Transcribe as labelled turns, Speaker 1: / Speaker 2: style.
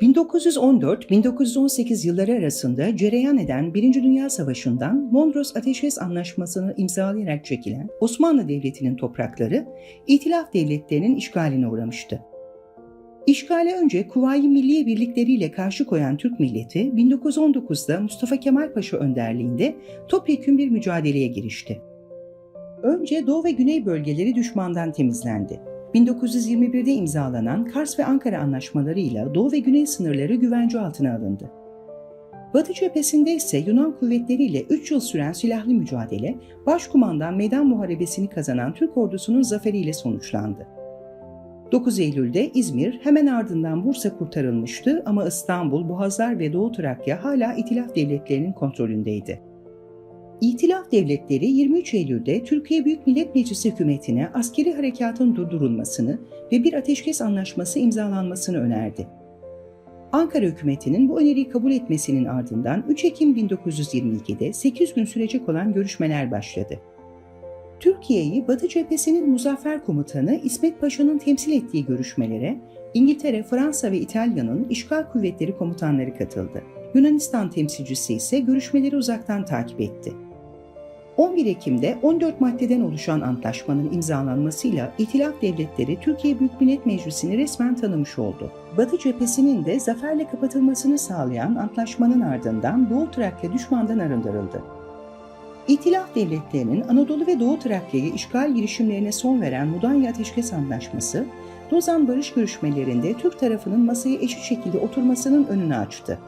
Speaker 1: 1914-1918 yılları arasında cereyan eden Birinci Dünya Savaşı'ndan Mondros Ateşkes Anlaşması'nı imzalayarak çekilen Osmanlı Devleti'nin toprakları, İtilaf devletlerinin işgaline uğramıştı. İşgale önce Kuvayi Milliye birlikleriyle karşı koyan Türk milleti 1919'da Mustafa Kemal Paşa önderliğinde topyekün bir mücadeleye girişti. Önce Doğu ve Güney bölgeleri düşmandan temizlendi. 1921'de imzalanan Kars ve Ankara anlaşmalarıyla Doğu ve Güney sınırları güvence altına alındı. Batı cephesinde ise Yunan kuvvetleriyle 3 yıl süren silahlı mücadele, başkumandan meydan muharebesini kazanan Türk ordusunun zaferiyle sonuçlandı. 9 Eylül'de İzmir, hemen ardından Bursa kurtarılmıştı ama İstanbul, Boğazlar ve Doğu Trakya hala İtilaf devletlerinin kontrolündeydi. İtilaf devletleri 23 Eylül'de Türkiye Büyük Millet Meclisi hükümetine askeri harekatın durdurulmasını ve bir ateşkes anlaşması imzalanmasını önerdi. Ankara hükümetinin bu öneriyi kabul etmesinin ardından 3 Ekim 1922'de 8 gün sürecek olan görüşmeler başladı. Türkiye'yi Batı cephesinin Muzaffer Komutanı İsmet Paşa'nın temsil ettiği görüşmelere İngiltere, Fransa ve İtalya'nın işgal kuvvetleri komutanları katıldı. Yunanistan temsilcisi ise görüşmeleri uzaktan takip etti. 11 Ekim'de 14 maddeden oluşan antlaşmanın imzalanmasıyla İtilaf Devletleri Türkiye Büyük Millet Meclisi'ni resmen tanımış oldu. Batı cephesinin de zaferle kapatılmasını sağlayan antlaşmanın ardından Doğu Trakya düşmandan arındırıldı. İtilaf devletlerinin Anadolu ve Doğu Trakya'yı işgal girişimlerine son veren Mudanya Ateşkes Antlaşması, Lozan barış görüşmelerinde Türk tarafının masaya eşit şekilde oturmasının önünü açtı.